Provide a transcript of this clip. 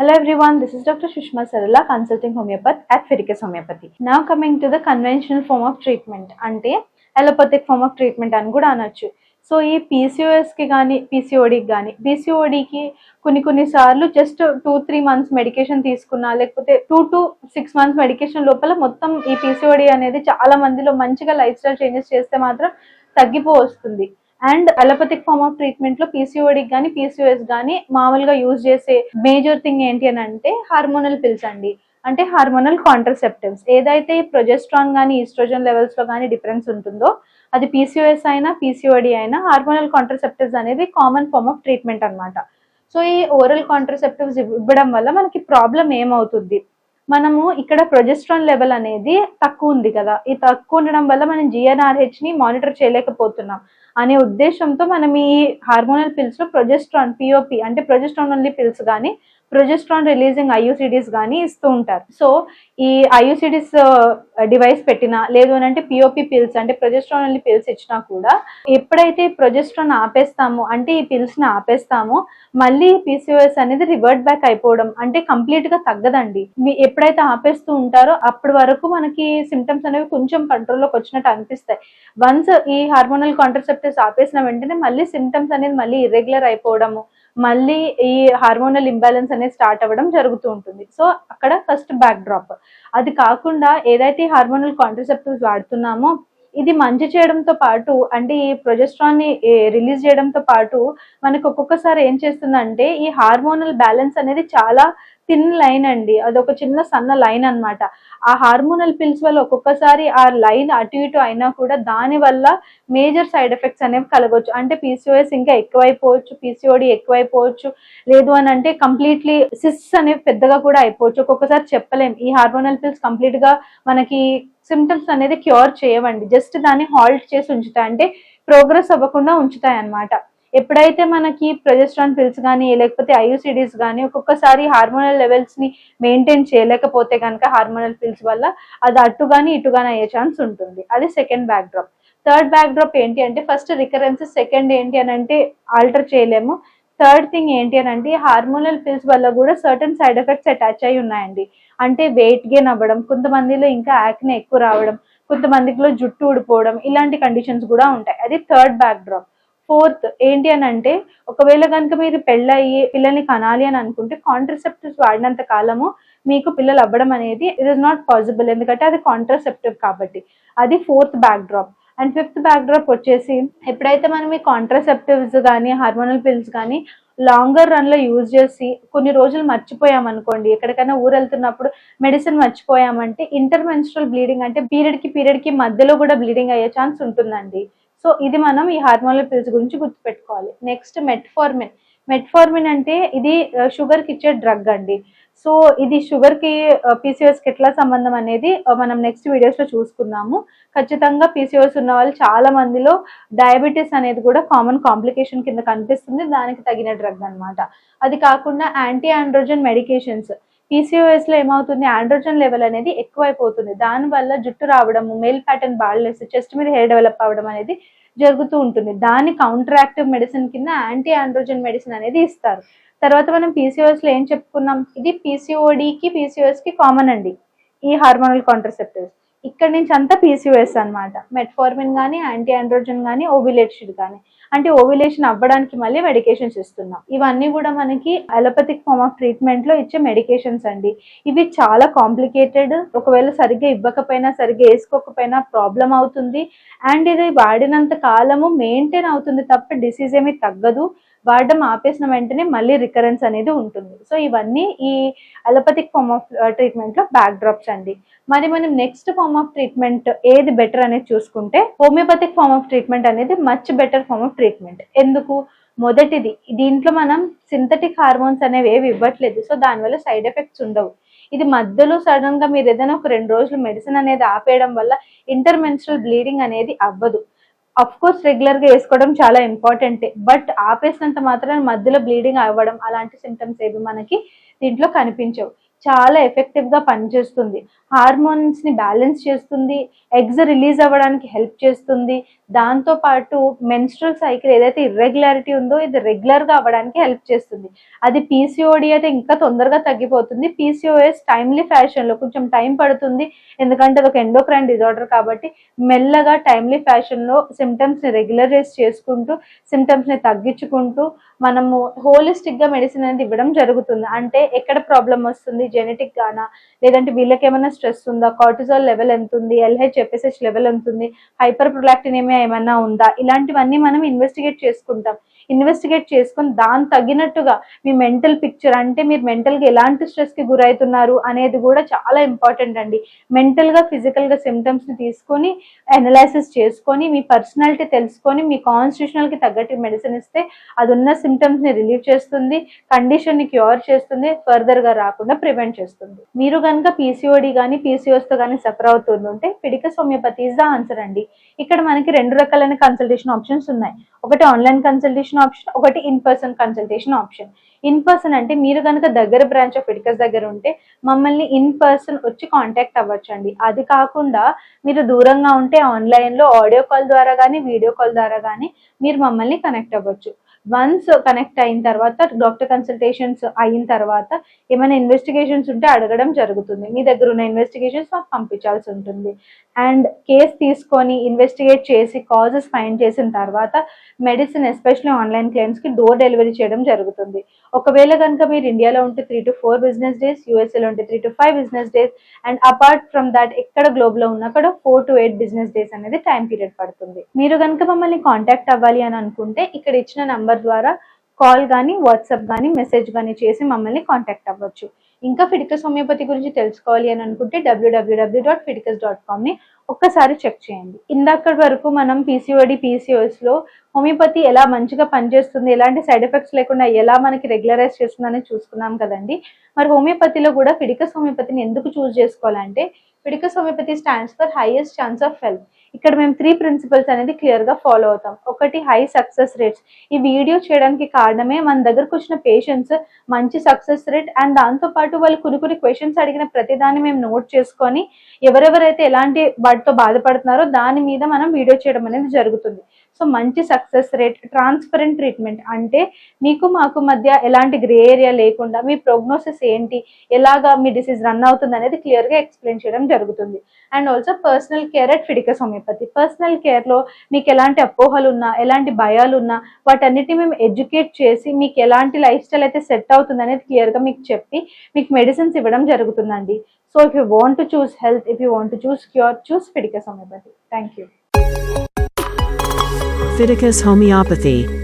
Hello everyone, this is Dr. Sushma Sarala, consulting homeopath at Fericus Homeopathy. Now coming to the conventional form of treatment అంటే allopathic form of treatment అని కూడా అనొచ్చు so ఈ పీసీఓఎస్కి కానీ పీసీఓడికి కానీ పీసీఓడికి కొన్ని కొన్ని సార్లు just two three months medication తీసుకున్నా లేకపోతే two to six months medication లోపల మొత్తం ఈ పీసీఓడి అనేది చాలా మందిలో మంచిగా లైఫ్ స్టైల్ చేంజెస్ చేస్తే మాత్రం తగ్గిపో వస్తుంది అండ్ అలోపతిక్ ఫార్మ్ ఆఫ్ ట్రీట్మెంట్లో పీసీఓడికి కానీ పీసీఓఎస్ కానీ మామూలుగా యూజ్ చేసే మేజర్ థింగ్ ఏంటి అని అంటే హార్మోనల్ పిల్స్ అండి. అంటే హార్మోనల్ కాంట్రసెప్టివ్స్ ఏదైతే ప్రొజెస్ట్రాన్ కానీ ఈస్ట్రోజన్ లెవెల్స్లో కానీ డిఫరెన్స్ ఉంటుందో అది పీసీఓఎస్ అయినా పీసీఓడి అయినా హార్మోనల్ కాంట్రసెప్టివ్స్ అనేది కామన్ ఫార్మ్ ఆఫ్ ట్రీట్మెంట్ అన్నమాట. సో ఈ ఓరల్ కాంట్రసెప్టివ్స్ ఇవ్వడం వల్ల మనకి ప్రాబ్లం ఏమవుతుంది? మనము ఇక్కడ ప్రొజెస్ట్రాన్ లెవెల్ అనేది తక్కువ ఉంది కదా. ఈ తక్కువ ఉండడం వల్ల మనం జిఎన్ఆర్హెచ్ని మానిటర్ చేయలేకపోతున్నాం. అనే ఉద్దేశంతో మనం ఈ హార్మోనల్ పిల్స్లో ప్రొజెస్ట్రాన్ పిఓపి అంటే ప్రొజెస్ట్రాన్ ఓన్లీ పిల్స్ కానీ ప్రొజెస్ట్రాన్ రిలీజింగ్ ఐయుసిడీస్ కానీ ఇస్తూ ఉంటారు. సో ఈ ఐయుసిడీస్ డివైస్ పెట్టినా లేదు అని అంటే పిఓపి పిల్స్ అంటే ప్రొజెస్ట్రాన్ వెళ్ళి పిల్స్ ఇచ్చినా కూడా ఎప్పుడైతే ప్రొజెస్ట్రాన్ ఆపేస్తామో అంటే ఈ పిల్స్ని ఆపేస్తామో మళ్ళీ పీసీఓఎస్ అనేది రివర్ట్ బ్యాక్ అయిపోవడం అంటే కంప్లీట్గా తగ్గదండి. మీ ఎప్పుడైతే ఆపేస్తూ ఉంటారో అప్పటి వరకు మనకి సిమ్టమ్స్ అనేవి కొంచెం కంట్రోల్లోకి వచ్చినట్టు అనిపిస్తాయి. వన్స్ ఈ హార్మోనల్ కాంట్రసెప్టివ్స్ ఆపేసిన వెంటనే మళ్ళీ సిమ్టమ్స్ అనేది మళ్ళీ ఇర్రెగ్యులర్ అయిపోవడము మళ్ళీ ఈ హార్మోనల్ ఇంబ్యాలెన్స్ అనేది స్టార్ట్ అవ్వడం జరుగుతూ ఉంటుంది. సో అక్కడ ఫస్ట్ బ్యాక్ డ్రాప్ అది కాకుండా ఏదైతే హార్మోనల్ కాంట్రసెప్టివ్స్ వాడుతున్నామో ఇది మంచి చేయడంతో పాటు అంటే ఈ ప్రొజెస్ట్రాన్ని రిలీజ్ చేయడంతో పాటు మనకు ఒక్కొక్కసారి ఏం చేస్తుందంటే ఈ హార్మోనల్ బ్యాలెన్స్ అనేది చాలా థిన్ లైన్ అండి. అదొక చిన్న సన్న లైన్ అన్నమాట. ఆ హార్మోనల్ పిల్స్ వల్ల ఒక్కొక్కసారి ఆ లైన్ అటు ఇటు అయినా కూడా దాని వల్ల మేజర్ సైడ్ ఎఫెక్ట్స్ అనేవి కలగవచ్చు అంటే పీసీఓఎస్ ఇంకా ఎక్కువైపోవచ్చు పీసీఓడి ఎక్కువైపోవచ్చు. లేదు అని అంటే కంప్లీట్లీ సిస్ అనేవి పెద్దగా కూడా అయిపోవచ్చు. ఒక్కొక్కసారి చెప్పలేం. ఈ హార్మోనల్ పిల్స్ కంప్లీట్గా మనకి సిమ్టమ్స్ అనేది క్యూర్ చేయవండి. జస్ట్ దాన్ని హాల్ట్ చేసి ఉంచుతాయి. అంటే ప్రోగ్రెస్ అవ్వకుండా ఉంచుతాయి అన్నమాట. ఎప్పుడైతే మనకి ప్రొజెస్ట్రాన్ పిల్స్ కానీ లేకపోతే ఐయుసిడీస్ కానీ ఒక్కొక్కసారి హార్మోనల్ లెవెల్స్ని మెయింటైన్ చేయలేకపోతే కనుక హార్మోనల్ పిల్స్ వల్ల అది అటు కానీ ఇటు కానీ అయ్యే ఛాన్స్ ఉంటుంది. అది second backdrop third backdrop ఏంటి అంటే ఫస్ట్ రికరెన్స్ సెకండ్ ఏంటి అని అంటే ఆల్టర్ చేయలేము. థర్డ్ థింగ్ ఏంటి అని అంటే హార్మోనల్ పిల్స్ వల్ల కూడా సర్టన్ సైడ్ ఎఫెక్ట్స్ అటాచ్ అయి ఉన్నాయండి. అంటే వెయిట్ గెయిన్ అవ్వడం కొంతమందిలో ఇంకా యాక్నే ఎక్కువ రావడం కొంతమందిలో జుట్టు ఊడిపోవడం ఇలాంటి కండిషన్స్ కూడా ఉంటాయి. అది థర్డ్ బ్యాక్ డ్రాప్ ఫోర్త్ ఏంటి అని అంటే ఒకవేళ కనుక మీరు పెళ్ళయ్యి పిల్లల్ని కనాలి అని అనుకుంటే కాంట్రసెప్టివ్స్ వాడినంత కాలము మీకు పిల్లలు అవ్వడం అనేది ఇట్ ఇస్ నాట్ పాసిబుల్ ఎందుకంటే అది కాంట్రసెప్టివ్ కాబట్టి. అది fourth backdrop and fifth backdrop వచ్చేసి ఎప్పుడైతే మనం ఈ కాంట్రాసెప్టివ్స్ కానీ హార్మోనల్ పిల్స్ కానీ లాంగర్ రన్లో యూజ్ చేసి కొన్ని రోజులు మర్చిపోయామనుకోండి ఎక్కడికైనా ఊరు వెళ్తున్నప్పుడు మెడిసిన్ మర్చిపోయామంటే ఇంటర్మెన్స్ట్రల్ బ్లీడింగ్ అంటే పీరియడ్కి పీరియడ్కి మధ్యలో కూడా బ్లీడింగ్ అయ్యే ఛాన్స్ ఉంటుందండి. సో ఇది మనం ఈ హార్మోనల్ పిల్స్ గురించి గుర్తుపెట్టుకోవాలి. నెక్స్ట్ మెట్ఫార్మిన్ మెట్ఫార్మిన్ అంటే ఇది షుగర్కి ఇచ్చే డ్రగ్ అండి. సో ఇది షుగర్కి పీసీఓఎస్కి ఎట్లా సంబంధం అనేది మనం నెక్స్ట్ వీడియోస్లో చూసుకున్నాము ఖచ్చితంగా పీసీఓఎస్ ఉన్న వాళ్ళు చాలా మందిలో డయాబెటీస్ అనేది కూడా కామన్ కాంప్లికేషన్ కింద కనిపిస్తుంది. దానికి తగిన డ్రగ్ అన్నమాట. అది కాకుండా యాంటీ ఆండ్రోజన్ మెడికేషన్స్ పీసీఓఎస్లో ఏమవుతుంది? ఆండ్రోజన్ లెవెల్ అనేది ఎక్కువైపోతుంది. దానివల్ల జుట్టు రావడము మెయిల్ ప్యాటర్న్ బాల్నెస్ చెస్ట్ మీద హెయిర్ డెవలప్ అవ్వడం అనేది జరుగుతూ ఉంటుంది. దాని కౌంటర్ యాక్టివ్ మెడిసిన్ కింద యాంటీ ఆండ్రోజన్ మెడిసిన్ అనేది ఇస్తారు. తర్వాత మనం పీసీఓఎస్లో ఏం చెప్పుకున్నాం? ఇది పీసీఓడికి పీసీఓఎస్కి కామన్ అండి. ఈ హార్మోనల్ కాంట్రసెప్టివ్స్ ఇక్కడ నుంచి అంతా పీసీఓఎస్ అన్నమాట. మెట్ఫార్మిన్ కానీ యాంటీ ఆండ్రోజన్ కానీ ఓవిలేషన్ కానీ అంటే ఓవిలేషన్ అవ్వడానికి మళ్ళీ మెడికేషన్స్ ఇస్తున్నాం. ఇవన్నీ కూడా మనకి అలోపతిక్ ఫార్మ్ ఆఫ్ ట్రీట్మెంట్లో ఇచ్చే మెడికేషన్స్ అండి. ఇవి చాలా కాంప్లికేటెడ్ ఒకవేళ సరిగ్గా ఇవ్వకపోయినా సరిగ్గా వేసుకోకపోయినా ప్రాబ్లం అవుతుంది. అండ్ ఇది వాడినంత కాలము మెయింటైన్ అవుతుంది తప్ప డిసీజ్ ఏమీ తగ్గదు. వాడడం ఆపేసిన వెంటనే మళ్ళీ రికరెన్స్ అనేది ఉంటుంది. సో ఇవన్నీ ఈ అలోపతిక్ ఫార్మ్ ఆఫ్ ట్రీట్మెంట్లో బ్యాక్ డ్రాప్స్ అండి. మరి మనం నెక్స్ట్ ఫార్మ్ ఆఫ్ ట్రీట్మెంట్ ఏది బెటర్ అనేది చూసుకుంటే హోమియోపతిక్ ఫార్మ్ ఆఫ్ ట్రీట్మెంట్ అనేది much better form of treatment ఎందుకు? మొదటిది దీంట్లో మనం సింథటిక్ హార్మోన్స్ అనేవి ఏవి ఇవ్వట్లేదు. సో దానివల్ల సైడ్ ఎఫెక్ట్స్ ఉండవు. ఇది మధ్యలో సడన్గా మీరు ఏదైనా ఒక రెండు రోజులు మెడిసిన్ అనేది ఆపేయడం వల్ల ఇంటర్ బ్లీడింగ్ అనేది అవ్వదు. అఫ్ కోర్స్ రెగ్యులర్గా వేసుకోవడం చాలా ఇంపార్టెంట్ బట్ ఆపేసినంత మాత్రం మధ్యలో బ్లీడింగ్ అవ్వడం అలాంటి సిమ్టమ్స్ ఏవి మనకి దీంట్లో కనిపించవు. చాలా ఎఫెక్టివ్గా పనిచేస్తుంది. హార్మోన్స్ని బ్యాలెన్స్ చేస్తుంది ఎగ్స్ రిలీజ్ అవ్వడానికి హెల్ప్ చేస్తుంది. దాంతో పాటు మెన్స్ట్రల్ సైకిల్ ఏదైతే ఇర్రెగ్యులారిటీ ఉందో ఇది రెగ్యులర్గా అవ్వడానికి హెల్ప్ చేస్తుంది. అది పీసీఓడి అయితే ఇంకా తొందరగా తగ్గిపోతుంది. పీసీఓఎస్ టైమ్లీ ఫ్యాషన్లో కొంచెం టైం పడుతుంది. ఎందుకంటే అది ఒక ఎండోక్రైన్ డిజార్డర్ కాబట్టి మెల్లగా టైమ్లీ ఫ్యాషన్లో సిమ్టమ్స్ని రెగ్యులరైజ్ చేసుకుంటూ సిమ్టమ్స్ని తగ్గించుకుంటూ మనము హోలిస్టిక్గా మెడిసిన్ అనేది ఇవ్వడం జరుగుతుంది. అంటే ఎక్కడ ప్రాబ్లం వస్తుంది? జెనెటిక్ గానా? లేదంటే వీళ్ళకి ఏమైనా స్ట్రెస్ ఉందా? కార్టిజాల్ లెవెల్ ఎంత ఉంది ఎల్హెచ్ ఎఫ్ఎస్హెచ్ లెవెల్ ఎంత ఉంది హైపర్ ప్రొలాక్టినేమియా ఏమైనా ఉందా? ఇలాంటివన్నీ మనం ఇన్వెస్టిగేట్ చేసుకుంటాం. ఇన్వెస్టిగేట్ చేసుకొని దాని తగినట్టుగా మీ మెంటల్ పిక్చర్ అంటే మీరు మెంటల్గా ఎలాంటి స్ట్రెస్కి గురవుతున్నారు అనేది కూడా చాలా ఇంపార్టెంట్ అండి. మెంటల్గా ఫిజికల్గా సిమ్టమ్స్ని తీసుకొని అనలైసిస్ చేసుకొని మీ పర్సనాలిటీ తెలుసుకొని మీ కాన్స్టిట్యూషనల్కి తగ్గట్టు మెడిసిన్ ఇస్తే అది ఉన్న సిమ్టమ్స్ని రిలీవ్ చేస్తుంది కండిషన్ని క్యూర్ చేస్తుంది ఫర్దర్గా రాకుండా ప్రివెంట్ చేస్తుంది. మీరు కనుక పీసీఓడి కానీ పీసీఓస్తో కానీ సఫర్ అవుతుందంటే Phydicus homeopathy is the answer అండి. ఇక్కడ మనకి రెండు రకాలైన కన్సల్టేషన్ ఆప్షన్స్ ఉన్నాయి. ఒకటి ఆన్లైన్ కన్సల్టేషన్ ఆప్షన్ ఒకటి in person consultation option in person అంటే మీరు కనుక దగ్గర బ్రాంచ్ ఆఫ్ ఫిడికస్ దగ్గర ఉంటే మమ్మల్ని ఇన్ పర్సన్ వచ్చి కాంటాక్ట్ అవ్వచ్చండి. అది కాకుండా మీరు దూరంగా ఉంటే ఆన్లైన్లో ఆడియో కాల్ ద్వారా కానీ వీడియో కాల్ ద్వారా కానీ మీరు మమ్మల్ని కనెక్ట్ అవ్వచ్చు. వన్స్ కనెక్ట్ అయిన తర్వాత డాక్టర్ కన్సల్టేషన్స్ అయిన తర్వాత ఏమైనా ఇన్వెస్టిగేషన్స్ ఉంటే అడగడం జరుగుతుంది. మీ దగ్గర ఉన్న ఇన్వెస్టిగేషన్స్ మాకు పంపించాల్సి ఉంటుంది. అండ్ కేస్ తీసుకొని ఇన్వెస్టిగేట్ చేసి కాజెస్ ఫైండ్ చేసిన తర్వాత మెడిసిన్ ఎస్పెషల్లీ ఆన్లైన్ క్లయింట్స్కి డోర్ డెలివరీ చేయడం జరుగుతుంది. ఒకవేళ కనుక మీరు ఇండియాలో ఉంటే three to four business days యూఎస్ఏలో ఉంటే three to five business days and apart from that ఎక్కడ గ్లోబ్లో ఉన్నా కూడా four to eight business days అనేది టైం పీరియడ్ పడుతుంది. మీరు కనుక మమ్మల్ని కాంటాక్ట్ అవ్వాలి అని అనుకుంటే ఇక్కడ ఇచ్చిన నంబర్ ద్వారా కాల్ కానీ వాట్సాప్ కానీ మెసేజ్ కానీ చేసి మమ్మల్ని కాంటాక్ట్ అవ్వచ్చు. ఇంకా ఫిడికస్ హోమియోపతి గురించి తెలుసుకోవాలి అని అనుకుంటే డబ్ల్యూడబ్ల్యూడబ్ల్యూ డాట్ ఫిడికస్ డాట్ కామ్ని ఒక్కసారి చెక్ చేయండి. ఇందాక వరకు మనం పీసీఓడి పీసీఓఎస్లో హోమియోపతి ఎలా మంచిగా పనిచేస్తుంది ఎలాంటి సైడ్ ఎఫెక్ట్స్ లేకుండా ఎలా మనకి రెగ్యులరైజ్ చేస్తుందని చూసుకున్నాం కదండి. మరి హోమియోపతిలో కూడా ఫిడికస్ హోమియోపతిని ఎందుకు చూస్ చేసుకోవాలంటే Phydicus homeopathy stands for highest chance of health ఇక్కడ మేము త్రీ ప్రిన్సిపల్స్ అనేది క్లియర్గా ఫాలో అవుతాం. ఒకటి హై సక్సెస్ రేట్స్ ఈ వీడియో చేయడానికి కారణమే మన దగ్గరకు వచ్చిన పేషెంట్స్ మంచి సక్సెస్ రేట్ అండ్ దాంతోపాటు వాళ్ళు కొన్ని కొన్ని క్వశ్చన్స్ అడిగిన ప్రతిదాన్ని మేము నోట్ చేసుకొని ఎవరెవరైతే ఎలాంటి వాటితో బాధపడుతున్నారో దాని మీద మనం వీడియో చేయడం అనేది జరుగుతుంది. సో మంచి సక్సెస్ రేట్ ట్రాన్స్పరెంట్ ట్రీట్మెంట్ అంటే మీకు మాకు మధ్య ఎలాంటి గ్రే ఏరియా లేకుండా మీ ప్రోగ్నోసిస్ ఏంటి ఎలాగా మీ డిసీజ్ రన్ అవుతుంది అనేది క్లియర్గా ఎక్స్ప్లెయిన్ చేయడం జరుగుతుంది. And also personal care at Phyticus homeopathy personal కేర్లో మీకు ఎలాంటి అపోహలు ఉన్నా ఎలాంటి భయాలు ఉన్నా వాటన్నిటిని మేము ఎడ్యుకేట్ చేసి మీకు ఎలాంటి లైఫ్ స్టైల్ అయితే సెట్ అవుతుంది అనేది క్లియర్గా మీకు చెప్పి మీకు మెడిసిన్స్ ఇవ్వడం జరుగుతుందండి. So if you want to choose health if you want to choose cure choose Phyticus homeopathy thank you Phyticus homeopathy.